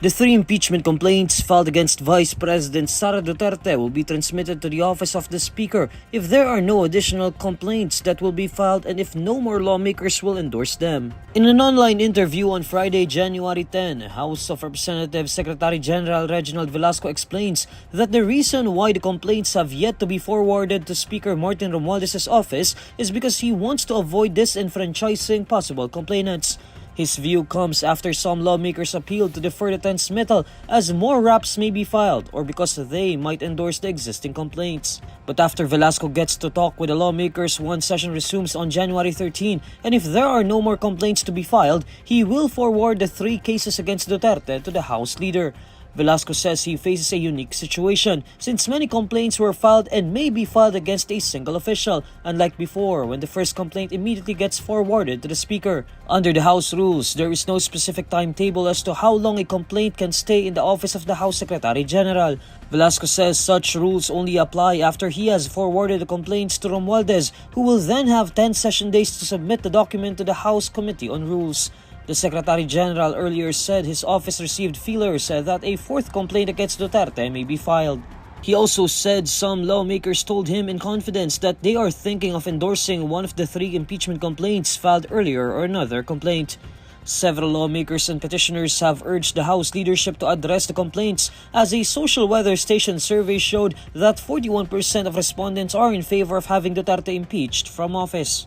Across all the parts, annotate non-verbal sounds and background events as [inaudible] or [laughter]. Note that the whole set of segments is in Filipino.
The three impeachment complaints filed against Vice President Sara Duterte will be transmitted to the office of the Speaker if there are no additional complaints that will be filed and if no more lawmakers will endorse them. In an online interview on Friday, January 10, House of Representatives Secretary General Reginald Velasco explains that the reason why the complaints have yet to be forwarded to Speaker Martin Romualdez's office is because he wants to avoid disenfranchising possible complainants. His view comes after some lawmakers appealed to defer the transmittal as more raps may be filed or because they might endorse the existing complaints. But after Velasco gets to talk with the lawmakers, one session resumes on January 13, and if there are no more complaints to be filed, he will forward the three cases against Duterte to the House leader. Velasco says he faces a unique situation since many complaints were filed and may be filed against a single official, unlike before when the first complaint immediately gets forwarded to the Speaker. Under the House rules, there is no specific timetable as to how long a complaint can stay in the office of the House Secretary General. Velasco says such rules only apply after he has forwarded the complaints to Romualdez, who will then have 10 session days to submit the document to the House Committee on Rules. The Secretary General earlier said his office received feelers that a fourth complaint against Duterte may be filed. He also said some lawmakers told him in confidence that they are thinking of endorsing one of the three impeachment complaints filed earlier or another complaint. Several lawmakers and petitioners have urged the House leadership to address the complaints as a social weather station survey showed that 41% of respondents are in favor of having Duterte impeached from office.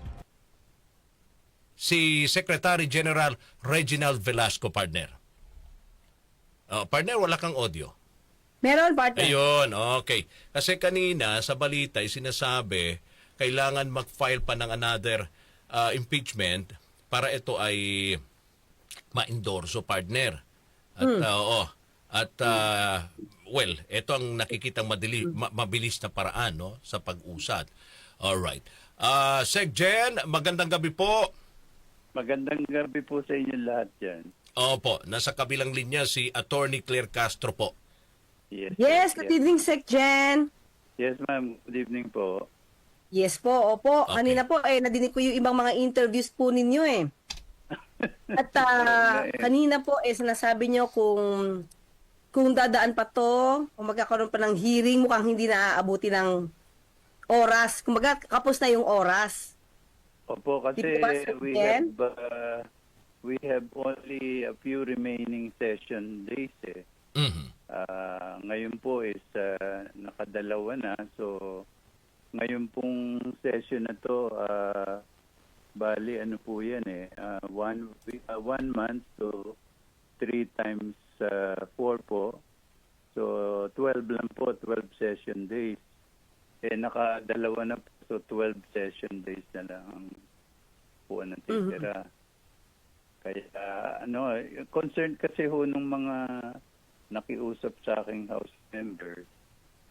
Si Secretary General Reginald Velasco, partner. Oh, partner, wala kang audio. Meron, partner. Ayun, okay. Kasi kanina sa balita ay sinasabi kailangan mag-file pa ng another uh, impeachment para ito ay ma-endorso partner. At uh, oo. At uh, well, ito ang nakikitang madili, ma- mabilis na paraan no sa pag-usad. All right. Uh, Sec Jen, magandang gabi po. Magandang gabi po sa inyo lahat dyan. Opo, nasa kabilang linya si Attorney Claire Castro po. Yes, Yes, good evening, Sec Jen. Yes, ma'am. Good evening po. Yes po, opo. Okay. Kanina po, eh, nadinig ko yung ibang mga interviews po ninyo eh. [laughs] At ah, kanina po, eh, sinasabi nyo kung kung dadaan pa to, kung magkakaroon pa ng hearing, mukhang hindi na aabuti ng oras. Kumbaga, kapos na yung oras. Opo, kasi we have uh, we have only a few remaining session days eh. Mhm. Ah, ngayon po is ah, nakadalawa na. So, ngayon pong session na to, ah, bali ano po yan eh, ah, one, week- ah, one month to three times ah, four po. So, 12 lang po, 12 session days. Eh, nakadalawa na po, so 12 session days na lang ang po ang natitira. Kaya, ano, concerned kasi ho nung mga nakiusap sa aking house members,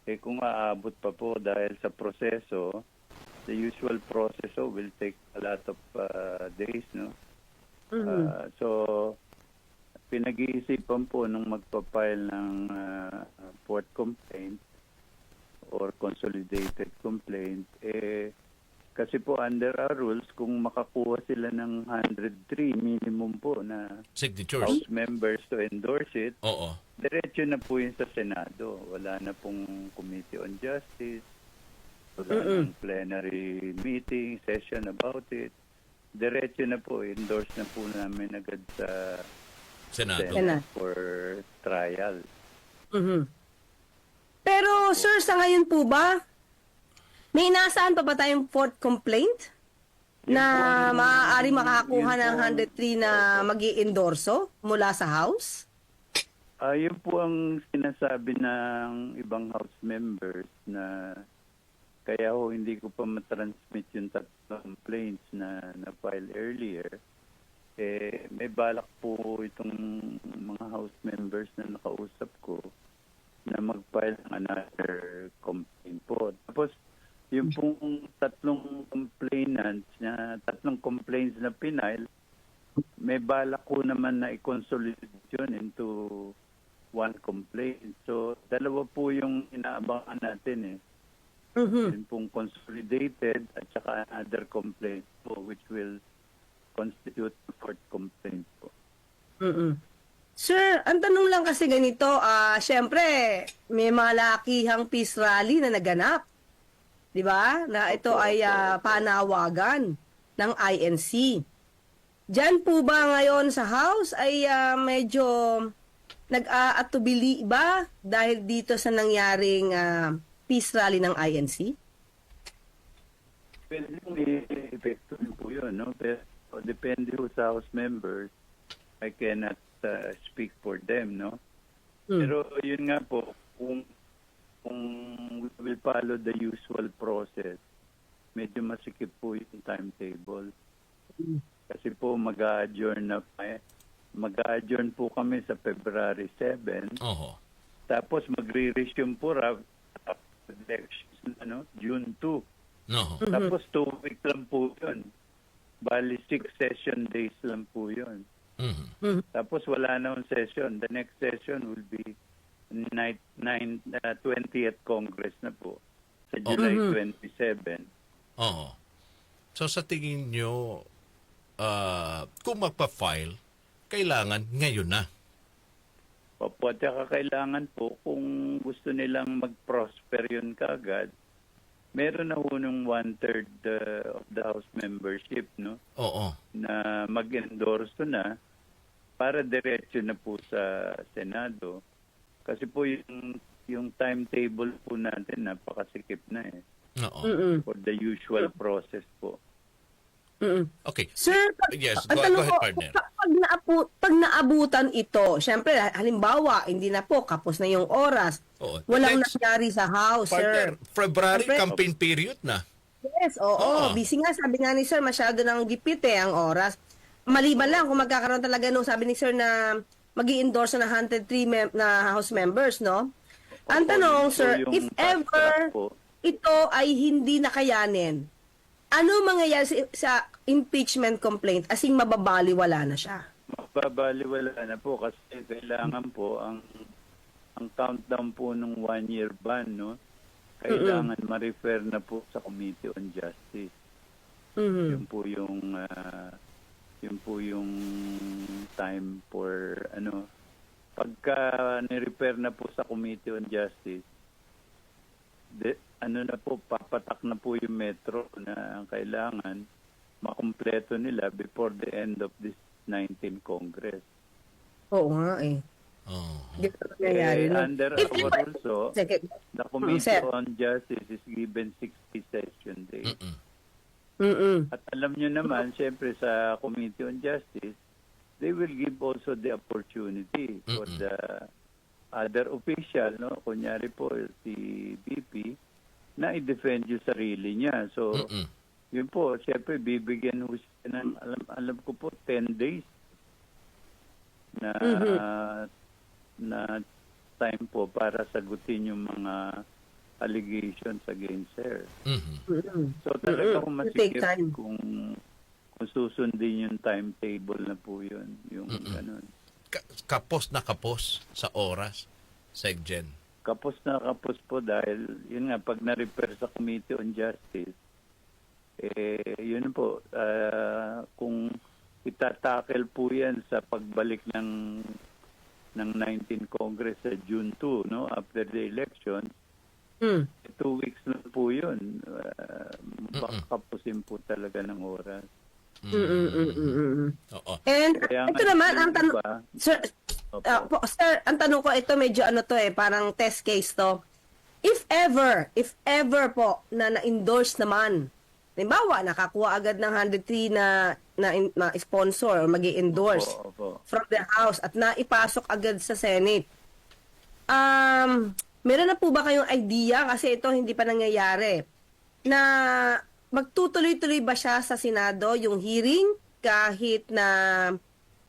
eh kung aabot pa po dahil sa proseso, the usual process oh, will take a lot of uh, days, no? Mhm. Uh, so, pinag-iisipan po nung magpapile ng uh, fourth complaint or consolidated complaint, eh, kasi po under our rules, kung makakuha sila ng 103 minimum po na Signatures. House members to endorse it, Oo. diretso na po yun sa Senado. Wala na pong Committee on Justice, wala nang plenary meeting, session about it. Diretso na po, endorse na po namin agad sa Senado. Senate. for trial. Mhm. Pero, sir, sa ngayon po ba, may inaasahan pa ba tayong fourth complaint? Na maaari makakuha ng 103 na mag endorso mula sa House? Ah, yun po ang sinasabi ng ibang House members na kaya ho hindi ko pa matransmit yung tatlong complaints na na-file earlier. Eh, may balak po itong mga House members na nakausap ko na mag-file ng another complaint po. Tapos, yung pong tatlong complainants na tatlong pinail, may balak ko naman na i-consolidate yun into one complaint. So, dalawa po yung inaabangan natin eh. Mhm. Yun pong consolidated at saka another complaint po which will constitute the fourth complaint po. Mhm. Sir, ang tanong lang kasi ganito, ah, syempre, may malakihang peace rally na naganap. 'Di ba? Na ito ay ah, panawagan ng INC. Diyan po ba ngayon sa house ay ah, medyo nag-aatubili ba dahil dito sa nangyaring ah, peace rally ng INC? Pwede epekto po yun, no? Pero depende po sa House members. I cannot uh, speak for them, no? Hmm. Pero yun nga po, kung, kung we will follow the usual process, medyo masikip po yung timetable. Kasi po mag-a-adjourn na mag-a-adjourn po kami sa February 7. Oho. Tapos magre-resume po ra- elections, ano, June 2. No. Tapos two weeks lang po yun. Bali, six session days lang po yun. Mhm. Tapos wala na yung session. The next session will be night, nine, uh, 20th Congress na po sa July 27. Oho. So sa tingin nyo, ah, kung magpa-file, kailangan ngayon na. Opo, at saka kailangan po kung gusto nilang mag-prosper yun kaagad, meron na ho nung one-third uh, of the House membership, no? Oo. na mag-endorse na para diretso na po sa Senado. Kasi po yung, yung timetable po natin napakasikip na eh. Oo. For the usual process po. Mm-mm. Okay. Sir, pag, Yes, go, go ahead, ko, partner. Pag, pag, naabu- pag naabutan ito, syempre, halimbawa, hindi na po, kapos na yung oras. Oo. Walang Next, nangyari sa house, Partner, sir. February Siyempre- campaign period na. Yes, oo. Oo. Busy nga, sabi nga ni sir, masyado nang gipit eh, ang oras. Maliban lang kung magkakaroon talaga nung sabi ni sir na mag endorse na 103 mem- na house members, no? Ang tanong, po sir, if ever po. ito ay hindi nakayanin, ano mangyayari sa, sa impeachment complaint asing mababaliwala na siya? Mababaliwala na po kasi kailangan po ang ang countdown po ng one-year ban, no? Kailangan ma-refer na po sa Committee on Justice. Mhm. Yun po yung ah, yun po yung time for ano pagka ni-repair na po sa Committee on Justice de, ano na po papatak na po yung metro na ang kailangan makumpleto nila before the end of this 19 Congress. Oo nga eh. Pa nangyayari. Eh, under If our also, Sige. the sir. Committee on Justice is given 60 session days. Mm-mm. Mm-mm. At alam nyo naman, siyempre sa Committee on Justice, they will give also the opportunity for Mm-mm. the other official, no? Kunyari po si BP, na i-defend yung sarili niya. So, Mm-mm. yun po, siyempre bibigyan ho siya ng, alam, alam ko po, 10 days na na time po para sagutin yung mga allegations against her. Mhm. Mm-mm. So talaga kung take masikip time. kung kung susundin yung timetable na po yun. Yung ganun. Ka- kapos na kapos sa oras, Seggen. Kapos na kapos po dahil yun nga pag na-repair sa Committee on Justice eh yun po ah, kung itatakel po yan sa pagbalik ng ng 19 Congress sa June 2 no after the election Mm. two weeks na po yun uh, baka kapusin po talaga ng oras Mm-mm. Mm-mm. Oo. And ito naman, ang tanong, sir, Opo. ah, po, sir, ang tanong ko, ito medyo ano to eh, parang test case to. If ever, if ever po, na na-endorse naman, halimbawa, nakakuha agad ng 103 na, na, na sponsor or mag endorse Opo, opo. from the House at naipasok agad sa Senate. Um, meron na po ba kayong idea, kasi ito hindi pa nangyayari, na magtutuloy-tuloy ba siya sa Senado yung hearing kahit na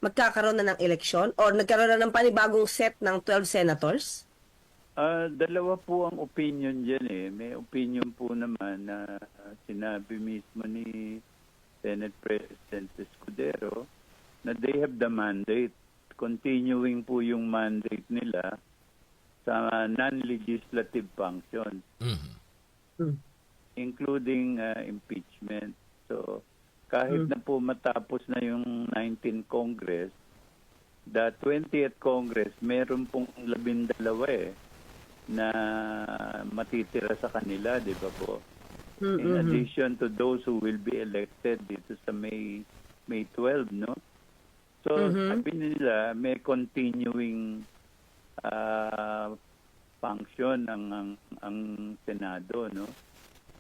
magkakaroon na ng eleksyon or nagkaroon na ng panibagong set ng 12 senators? Ah, dalawa po ang opinion dyan eh. May opinion po naman na sinabi mismo ni Senate President Escudero na they have the mandate. Continuing po yung mandate nila sa non-legislative functions, Mhm. Hmm. including ah, impeachment. So, kahit na po matapos na yung 19 Congress, the 20th Congress, meron pong labindalawa eh na matitira sa kanila, di ba po? In addition to those who will be elected dito sa May May 12, no? So, sabi nila, may continuing ah, function ang, ang ang Senado, no?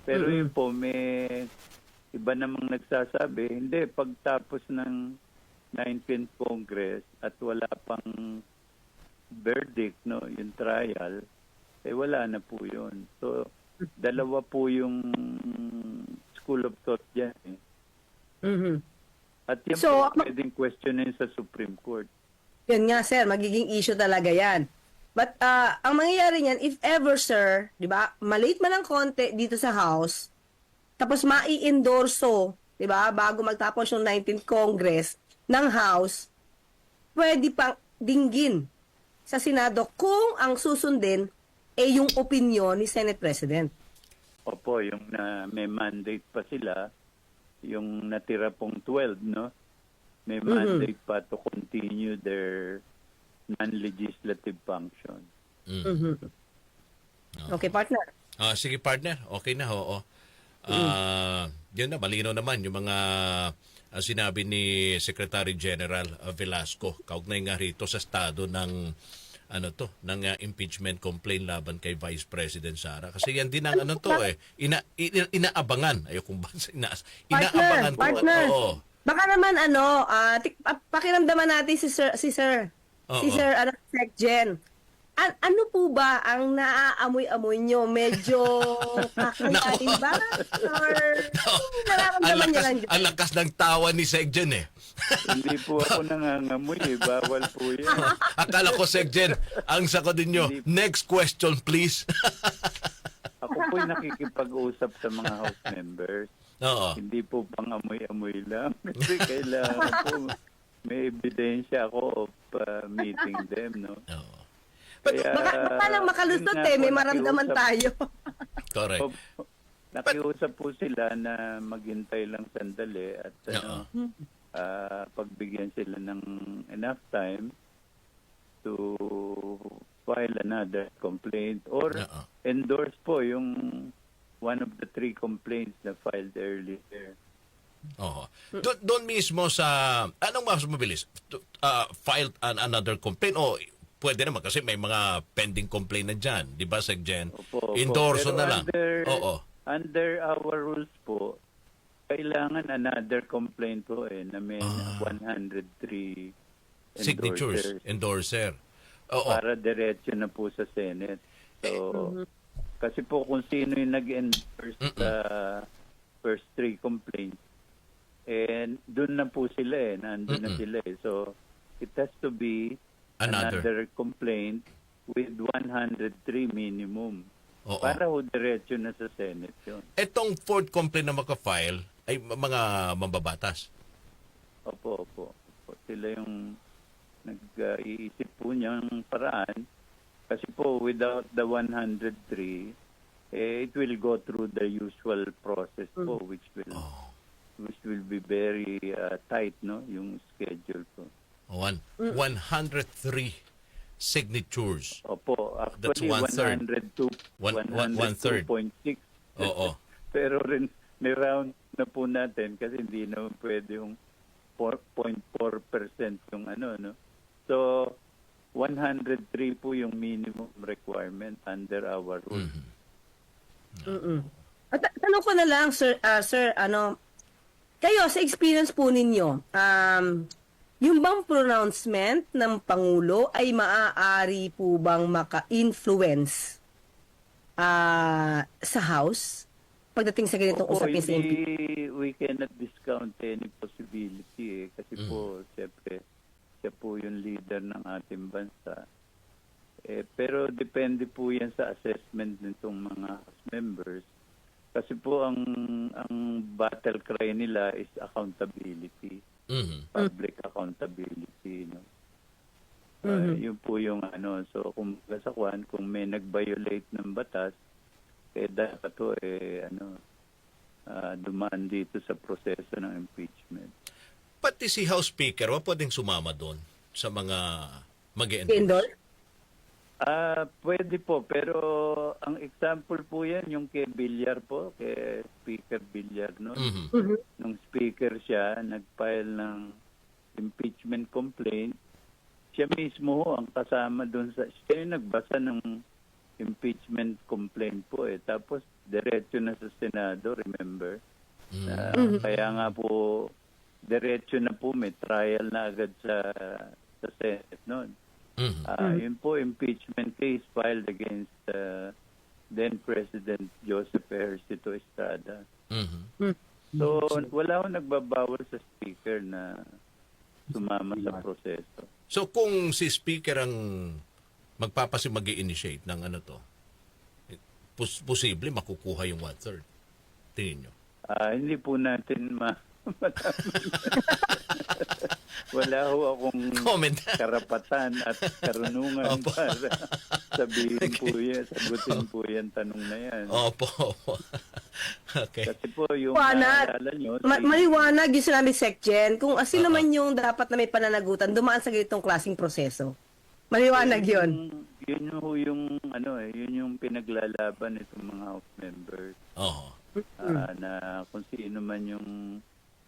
Pero yun po, may iba namang nagsasabi, hindi, pagtapos ng 19th Congress at wala pang verdict, no, yung trial, eh wala na po yun. So, dalawa po yung school of thought dyan. Eh. Mhm. At yan So, po pwedeng questionin sa Supreme Court. Yan nga, sir, magiging issue talaga yan. But ah, ang mangyayari niyan, if ever, sir, di ba, malate man ng konti dito sa House, tapos mai-endorso, di ba, bago magtapos yung 19th Congress ng House, pwede pang dinggin sa Senado kung ang susundin ay yung opinion ni Senate President. Opo, yung na may mandate pa sila, yung natira pong 12, no? May mandate pa to continue their non-legislative function. Okay, partner? Ah, sige partner, okay na oo. Ah, yun na malino naman yung mga ah, sinabi ni Secretary General ah, Velasco kaugnay nga rito sa estado ng ano to, ng ah, impeachment complaint laban kay Vice President Sara. Kasi yan din ang ano to eh, ina, [laughs] ina- inaabangan. Ayo kung ba ina, inaabangan Partner, partner. Oo. Baka naman ano, pa- pakiramdaman natin si Sir, si Sir, si Oo. Sir ano, Sec Jen. An- ano po ba ang naaamoy-amoy nyo? Medyo [laughs] kakayain ba? Or nararamdaman niya lang ang, lakas, ang lakas ng tawa ni Segjen eh. Hindi po ako [laughs] nangangamoy eh. Bawal po yan. [laughs] Akala ko Segjen, ang sagot ninyo, next question please. Ako po'y nakikipag-usap sa mga House members. Oo. Hindi po pang amoy-amoy lang. Kasi kailangan po may ebidensya ako of uh, meeting them, no? Oo. Kaya, Baka, baka lang makalusot eh, may maramdaman tayo. Correct. po- Nakiusap po sila na maghintay lang sandali at ano, ah, pagbigyan sila ng enough time to file another complaint or Oo. endorse po yung one of the three complaints na filed earlier. Oo. Doon, doon mismo sa, anong mas mabilis? To- ah, file an, another complaint o pwede naman kasi may mga pending complaint na dyan. Di ba, Segjen? Opo, opo. Endorso Pero na lang. Under, Oo. Under our rules po, kailangan another complaint po eh, na may Ah. 103 Signatures. endorsers Endorser. Oo. para diretso na po sa Senate. So, kasi po kung sino yung nag-endorse sa first three complaints, and doon na po sila eh, nandun na sila eh. So, it has to be Another. another, complaint with 103 minimum. Oo. Para ho diretso na sa Senate yun. Etong fourth complaint na makafile ay mga mambabatas. Opo, opo. opo. Sila yung nag-iisip po niyang paraan. Kasi po, without the 103, eh, it will go through the usual process po, which will which will be very uh, tight, no? Yung schedule po. One, 103 signatures. Opo, That's actually, one-third. 102, One- one- one-third. 102.6. Oo. [laughs] Pero rin, ni-round na po natin kasi hindi naman pwede yung 4.4% yung ano, no? So, 103 po yung minimum requirement under our rules. Mm-mm. At ta- tanong ko na lang, sir, ah, sir, ano, kayo, sa experience po ninyo, um, yung bang pronouncement ng Pangulo ay maaari po bang maka-influence ah, sa House pagdating sa ganitong Opo, usapin sa impeachment? hindi, we cannot discount any possibility eh. Kasi po, siyempre, siya po yung leader ng ating bansa. Eh, pero depende po yan sa assessment nitong mga House members. Kasi po ang ang battle cry nila is accountability, Mhm. public accountability, no. Uh, yun po yung ano, so kung sa kwan, kung may nag-violate ng batas, eh dapat to eh ano, ah, dumaan dito sa proseso ng impeachment. Pati si House Speaker, wag pwedeng sumama doon. sa mga mag Endorse? Ah, pwede po, pero ang example po yan, yung kay Villar po, kay Speaker Villar, no? Mhm. Mhm. Nung speaker siya, nag-file ng impeachment complaint, siya mismo ho ang kasama doon sa, siya yung nagbasa ng impeachment complaint po eh. Tapos, diretso na sa Senado, remember? Mhm. Ah, Kaya nga po, diretso na po, may trial na agad sa, sa Senate noon. Mhm. Ah, Yun po, impeachment case filed against uh, then President Joseph Ejercito Estrada. Mhm. So, wala akong nagbabawal sa speaker na sumama sa proseso. So kung si speaker ang magpapasi mag initiate ng ano to, eh, pos- posible makukuha yung one third. Tingin nyo. Ah, hindi po natin ma [laughs] [laughs] wala ho akong [laughs] Comment. karapatan at karunungan Opo. para [laughs] sabihin po yan, sagutin po yan tanong na yan. Opo. opo. [laughs] okay. Kasi po yung Liwanag. naalala nyo, Ma- si- maliwanag yung sinabi Secgen kung sino Oo. man yung dapat na may pananagutan dumaan sa ganitong klaseng proseso. Maliwanag yun. Yun yung, yung ano eh, yun yung pinaglalaban itong mga house members Oo. ah, na kung sino man yung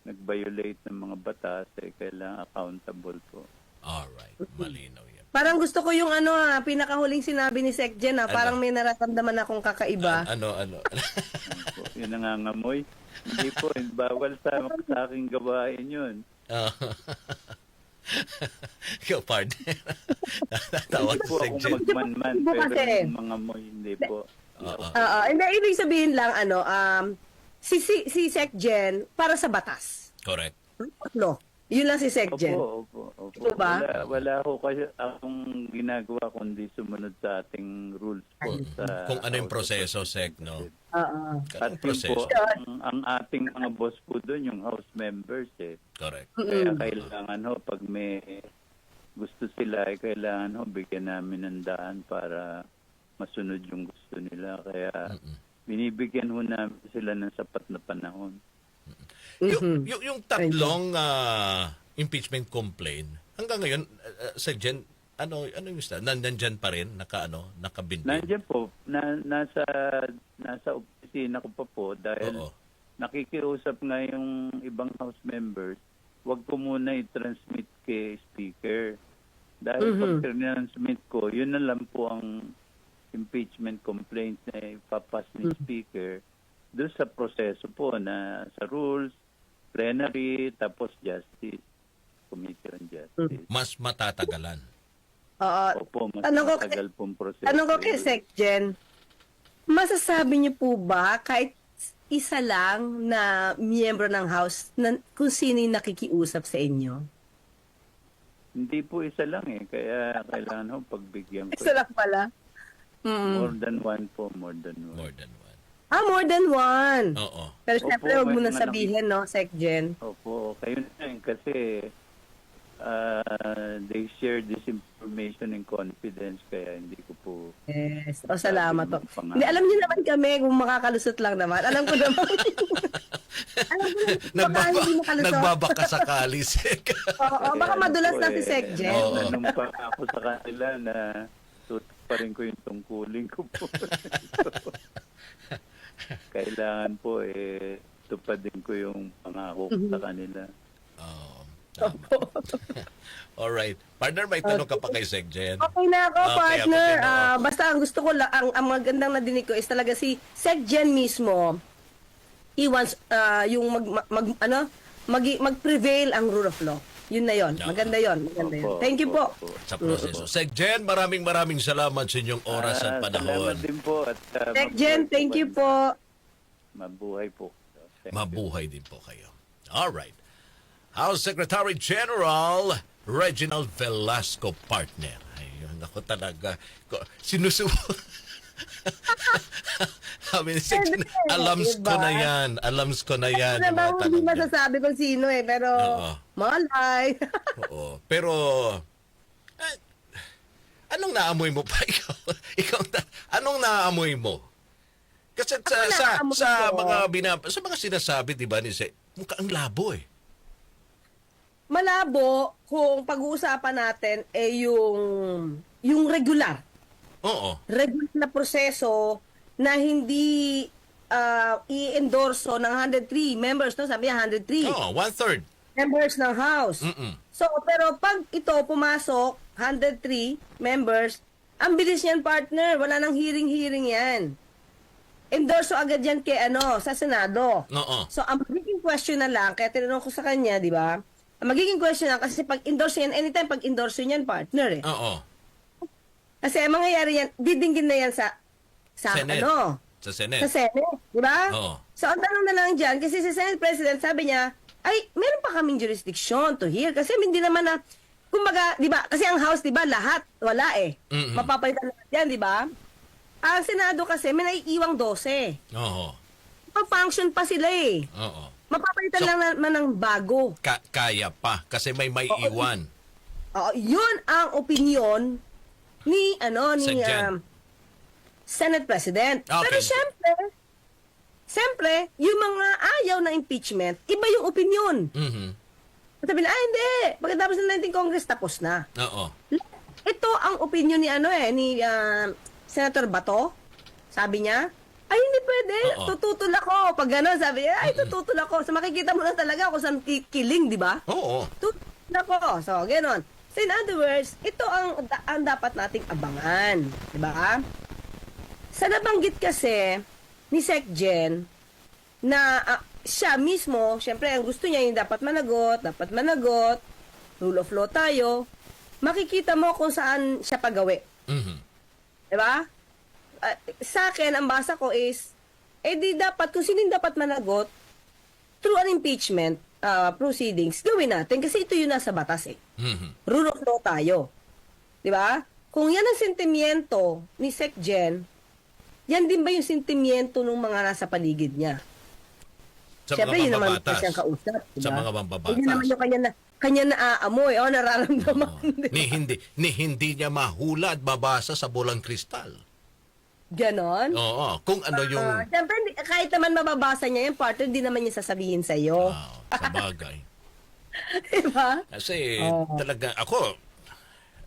nag-violate ng mga batas eh kailangan accountable po. Alright. Malinaw yan. Parang gusto ko yung ano ha, pinakahuling sinabi ni Secgen ha, parang may nararamdaman akong kakaiba. Ano, ano? [laughs] Yun po, Yun nangangamoy. Hindi po, eh, bawal sa, sa aking gawain yun. Ah. [laughs] Ikaw, partner. [laughs] Natawag Hindi po si ako Jen. magmanman, Hindi po pero kasi. yung mga moy, hindi po. Oo. Oo, hindi ibig sabihin lang ano, um si si, si Secgen para sa batas. Correct. Law. Yun lang si Secgen. Opo, opo, opo. Ito ba? Wala, wala ho kasi akong ginagawa kundi sumunod sa ating rules po. Sa Kung ano yung proseso, Sec, no? Oo. Anong At yun proseso? po, ang, ang ating mga boss po doon, yung house members eh. Correct. Kaya kailangan ho, pag may gusto sila, eh, kailangan ho, bigyan namin ng daan para masunod yung gusto nila. Kaya binibigyan ho namin sila ng sapat na panahon. Yung, yung, yung tatlong ah, impeachment complaint, hanggang ngayon, uh, Sec Jen, ano, ano yung sta? Nan, nandyan pa rin, naka, ano, nakabinbin. Nandiyan po, na, nasa, nasa opisina ko pa po dahil Oo. nakikiusap nga yung ibang house members, wag ko muna i-transmit kay speaker. Dahil pag transmit ko, yun na lang po ang impeachment complaint na ipapas ni speaker doon sa proseso po na sa rules, plenary, tapos justice, committee on justice. Mas matatagalan. Oo. Opo, mas Tanong ko- matagal pong proseso. Tanong ko kay yun. Secgen, masasabi niyo po ba kahit isa lang na miyembro ng House na kung sino yung nakikiusap sa inyo? Hindi po isa lang eh, kaya kailangan ho pagbigyan ko. Isa lang pala. Mm. More than one po, more than one. More than one. Ah, more than one. Oo. Pero Opo, syempre, huwag mo na sabihin, no, Secgen. Opo, kayo na yun kasi uh, they share this information in confidence kaya hindi ko po Yes. O, salamat po. Hindi, alam niyo naman kami kung makakalusot lang naman. Alam ko naman. [laughs] alam ko naman, baka Nagbaba, hindi makalusot. nagbabaka sakali, Sec. Oo, baka madulas na si eh, Secgen. Oo. Nanong pa ako sa kanila na pa rin ko yung tungkulin ko po. [laughs] Kailangan po eh tupadin ko yung pangako ko sa kanila. Oo. Tama. [laughs] Alright. Partner, may tanong ka pa kay Sec Jen. Okay na ako, Okay, partner. ako din, oo. Ah, basta ang gusto ko lang, ang, ang magandang nadinig ko is talaga si Secgen mismo, he wants ah, yung mag, mag, mag- ano, mag, mag-prevail ang rule of law. Yun na yon. Oo. Maganda yon. Maganda yun. Opo, Thank you po. Sa proseso. Sec Jen, maraming maraming salamat sa inyong oras at Ah, panahon. Salamat din po. At, uh, Secgen, mabuhay thank you po. Mabuhay po. Thank you. Mabuhay din po kayo. All right. House Secretary General Reginald Velasco partner. Ayun, ako talaga. Ko- Sinusubo. [laughs] Sabi ni Jen, Pwede, alams ko diba? na yan. Alams ko na yan. Ano mga hindi masasabi kung sino eh, pero Oo. malay. [laughs] Oo. Pero, eh, anong naamoy mo pa [laughs] ikaw? ikaw na- anong naamoy mo? Kasi sa, Ako sa, naamoy sa ko. mga binab sa mga sinasabi, di ba, ni Se, mukha ang labo eh. malabo kung pag-uusapan natin eh yung yung regular Oo. regular na proseso na hindi ah, i-endorso ng 103 members, no? Sabi niya 103 Oo, one-third. members ng House. Mm-mm. So, pero pag ito pumasok, 103 members, ang bilis niyan, partner. Wala nang hearing-hearing yan. Endorso agad yan kay ano, sa Senado. Oo. So, ang magiging question na lang, kaya tinanong ko sa kanya, di ba? Ang magiging question lang, kasi pag endorso yan, anytime pag endorso yan, partner eh. Oo. Kasi ang mangyayari yan, didinggin na yan sa, sa Senate. ano, Sa sa Senate. Senate, di ba? Oo. So, ang tanong na lang dyan, kasi si Senate President, sabi niya, ay, meron pa kaming jurisdiction to hear. Kasi hindi naman na, kumbaga, di ba, kasi ang House, di ba, lahat, wala eh. Mm-mm. Mapapalitan lahat yan, di ba? Ang Senado kasi, may naiiwang 12. Oo. Pag-function pa sila eh. Oo. Mapapalitan So- lang naman ng bago. Ka- kaya pa kasi may may iwan. Oo, yun ang opinion ni, ano, ni um, Senate President. Okay. Pero syempre, syempre, yung mga ayaw na impeachment, iba yung opinion. Mhm. Sabi na, ah, hindi. Pagkatapos ng 19 Congress, tapos na. Oo. Ito ang opinion ni ano eh, ni ah, Senator Bato. Sabi niya, ay hindi pwede, Oo. tututol ako. Pag gano'n, sabi niya, ay tututol ako. So makikita mo na talaga kung saan ki- kiling, di ba? Oo. Tututol ako. So, gano'n. So, in other words, ito ang, ang dapat nating abangan. Di ba? Sa nabanggit kasi ni Sec Jen na ah, siya mismo, syempre ang gusto niya yung dapat managot, dapat managot, rule of law tayo, makikita mo kung saan siya pagawi. Mhm. Di ba? Ah, sa akin, ang basa ko is, eh di dapat, kung sino dapat managot, through an impeachment ah, proceedings, gawin natin kasi ito yung nasa batas eh. Mhm. Rule of law tayo. Di ba? Kung yan ang sentimiento ni Sec Jen, yan din ba yung sentimiento ng mga nasa paligid niya? Sa Siyempre, yun naman pa siyang kausap. Diba? Sa mga mambabatas. Hindi naman yung kanya na, kanya na aamoy, o nararamdaman. Oo. di ba? ni hindi ni hindi niya mahula at babasa sa bulang kristal. Ganon. Oo. Kung ano yung Ah, Siyempre, kahit naman mababasa niya yung part, hindi naman niya sasabihin sa'yo. Wow, sa bagay. [laughs] [laughs] Di ba? Kasi Oo. talaga ako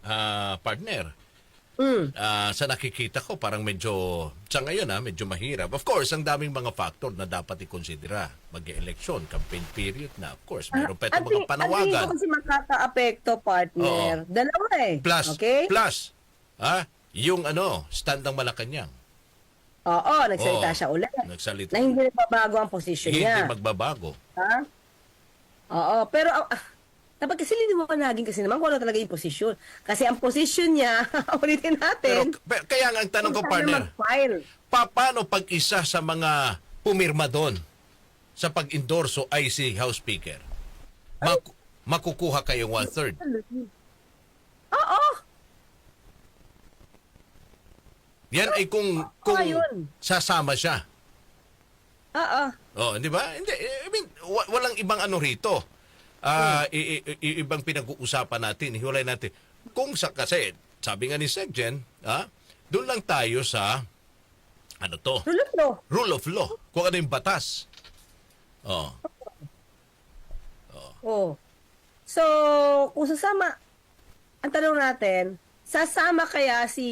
ah, partner. Mm. Ah, sa nakikita ko parang medyo sa ngayon ah, medyo mahirap. Of course, ang daming mga factor na dapat ikonsidera. Mag-election, campaign period na. Of course, mayroon pa itong mga panawagan. hindi ko kasi makaka-apekto, partner. Dalawa eh. Plus, Okay? plus, ah, yung ano, stand ng Malacanang. Oo, nagsalita Oo. siya ulit. Nagsalita. Na hindi nagbabago ang posisyon Hindi niya. magbabago. Ha? Oo, pero ah, ah, dapat kasi liniwanagin kasi naman kung ano talaga yung posisyon. Kasi ang posisyon niya, [laughs] ulitin natin, pero kaya nga ang tanong ko, partner, mag-file. pa, paano pag isa sa mga pumirma doon sa pag-endorso ay si House Speaker? Mak- makukuha kayong one-third. Oo, Yan ay kung, kung yun. sasama siya. oo. Oh, di ba? Hindi, I mean, walang ibang ano rito. Ah, i- i- i- ibang pinag-uusapan natin, hiwalay natin. Kung sa kasi, sabi nga ni Segjen, ah, doon lang tayo sa ano to? Tulad no. Rule of law. Kung ano yung batas. Oh. Oh. So, kung sasama, ang tanong natin, sasama kaya si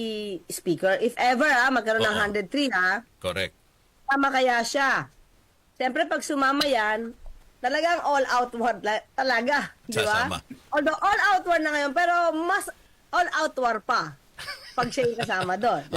Speaker? If ever, ha, magkaroon ng Oo. 103, ha? Correct. Sasama kaya siya? Siyempre, pag sumama yan, talagang all out war la- talaga. Di ba? Although all out war na ngayon, pero mas all out war pa pag siya yung kasama doon.